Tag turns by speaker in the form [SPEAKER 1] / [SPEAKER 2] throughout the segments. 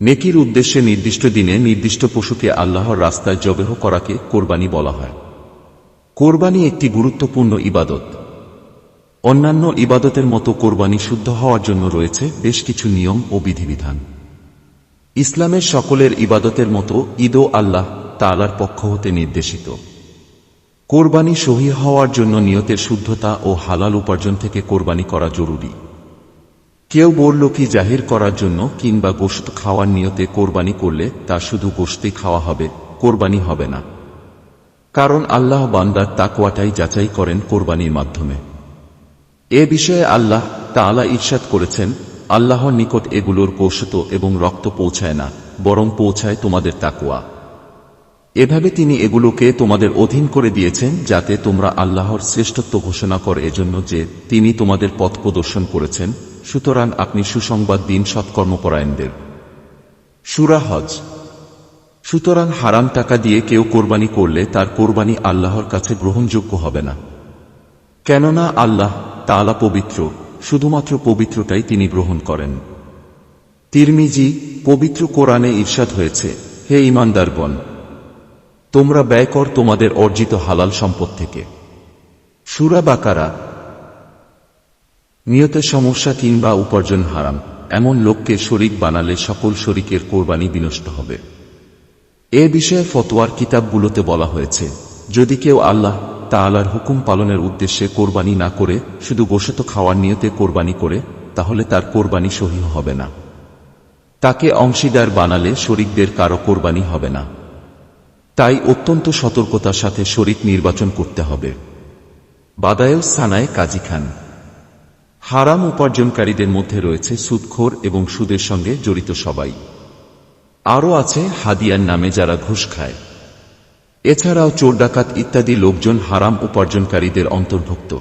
[SPEAKER 1] নেকির উদ্দেশ্যে নির্দিষ্ট দিনে নির্দিষ্ট পশুকে আল্লাহর রাস্তায় জবেহ করাকে কোরবানি বলা হয়। কোরবানি একটি গুরুত্বপূর্ণ ইবাদত। অন্যান্য ইবাদতের মতো কোরবানি শুদ্ধ হওয়ার জন্য রয়েছে বেশ কিছু নিয়ম ও বিধিবিধান। ইসলামের সকলের ইবাদতের মতো ঈদও আল্লাহ তাআলার পক্ষ হতে নির্দেশিত। কোরবানি সহি হওয়ার জন্য নিয়তের শুদ্ধতা ও হালাল উপার্জন থেকে কোরবানি করা জরুরি। কেউ বলল কি জাহির করার জন্য কিংবা গোশত খাওয়ার নিয়তে কোরবানি করলে তা শুধু গোশতেই খাওয়া হবে, কোরবানি হবে না। কারণ আল্লাহ বান্দার তাকওয়াটাই যাচাই করেন কোরবানির মাধ্যমে। এ বিষয়ে আল্লাহ তাআলা ঈর্ষাদ করেছেন, আল্লাহর নিকট এগুলোর গোশত এবং রক্ত পৌঁছায় না, বরং পৌঁছায় তোমাদের তাকওয়া। এভাবে তিনি এগুলোকে তোমাদের অধীন করে দিয়েছেন যাতে তোমরা আল্লাহর শ্রেষ্ঠত্ব ঘোষণা করে এজন্য যে তিনি তোমাদের পথ প্রদর্শন করেছেন। সুতরাং আপনি সুসংবাদ দিন সৎকর্মপরায়ণদের। সুরা হজ। সুতরাং হারাম টাকা দিয়ে কেউ কোরবানি করলে তার কোরবানি আল্লাহর কাছে গ্রহণযোগ্য হবে না। কেননা আল্লাহ তাআলা পবিত্র, শুধুমাত্র পবিত্রটাই তিনি গ্রহণ করেন। তিরমিজি পবিত্র কোরআনে ঈর্ষাদ হয়েছে, হে ইমানদারগণ তোমরা ব্যয় কর তোমাদের অর্জিত হালাল সম্পদ থেকে। সুরা বাকারা, নিয়তের সমস্যা কিংবা উপার্জন হারাম, এমন লোককে শরিক বানালে সকল শরিকের কোরবানি বিনষ্ট হবে। এ বিষয়ে ফতোয়ার কিতাবগুলোতে বলা হয়েছে, যদি কেউ আল্লাহ তাআলার হুকুম পালনের উদ্দেশ্যে কোরবানি না করে, শুধু বসত খাওয়ার নিয়তে কোরবানি করে, তাহলে তার কোরবানি সহি হবে না। তাকে অংশীদার বানালে শরিকদের কারও কোরবানি হবে না। তাই অত্যন্ত সতর্কতার সাথে শরিক নির্বাচন করতে হবে। বাদায়ল সানায় কাজী খান। হারাম উপার্জনকারীদের মধ্যে রয়েছে সুদখোর এবং সুদের সঙ্গে জড়িত সবাই। আরও আছে হাদিয়ার নামে যারা ঘুষ খায়। এছাড়াও চোর, ডাকাত ইত্যাদি লোকজন হারাম উপার্জনকারীদের অন্তর্ভুক্ত।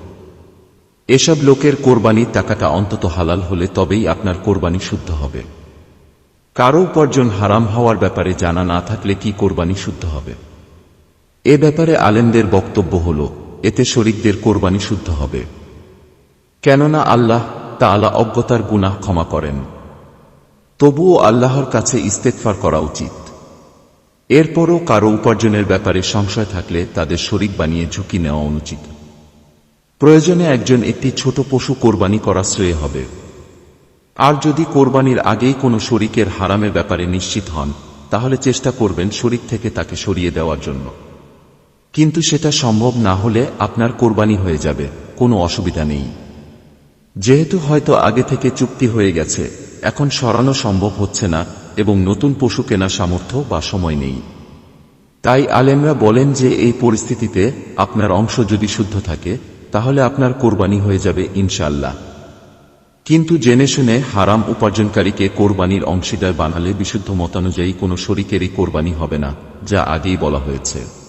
[SPEAKER 1] এসব লোকের কোরবানির টাকাটা অন্তত হালাল হলে তবেই আপনার কোরবানি শুদ্ধ হবে। কারও উপার্জন হারাম হওয়ার ব্যাপারে জানা না থাকলে কি কোরবানি শুদ্ধ হবে? এ ব্যাপারে আলেমদের বক্তব্য হল, এতে শরিকদের কোরবানি শুদ্ধ হবে। কেননা আল্লাহ তাআলা অজ্ঞতার গুনাহ ক্ষমা করেন। তবুও আল্লাহর কাছে ইস্তেকফার করা উচিত। এরপরও কারও উপার্জনের ব্যাপারে সংশয় থাকলে তাদের শরিক বানিয়ে ঝুঁকি নেওয়া অনুচিত। প্রয়োজনে একজন একটি ছোট পশু কোরবানি করা শ্রেয় হবে। আর যদি কোরবানির আগেই কোনো শরিকের হারামের ব্যাপারে নিশ্চিত হন, তাহলে চেষ্টা করবেন শরিক থেকে তাকে সরিয়ে দেওয়ার জন্য। কিন্তু সেটা সম্ভব না হলে আপনার কোরবানি হয়ে যাবে, কোনো অসুবিধা নেই। যেহেতু হয়তো আগে থেকে চুক্তি হয়ে গেছে, এখন সরানো সম্ভব হচ্ছে না এবং নতুন পশু কেনা সামর্থ্য বা সময় নেই। তাই আলেমরা বলেন যে এই পরিস্থিতিতে আপনার অংশ যদি শুদ্ধ থাকে, তাহলে আপনার কোরবানি হয়ে যাবে ইনশাল্লাহ কিন্তু জেনে শুনে হারাম উপার্জনকারীকে কোরবানির অংশীদার বানালে বিশুদ্ধ মতানুযায়ী কোনো শরিকেরই কোরবানি হবে না, যা আগেই বলা হয়েছে।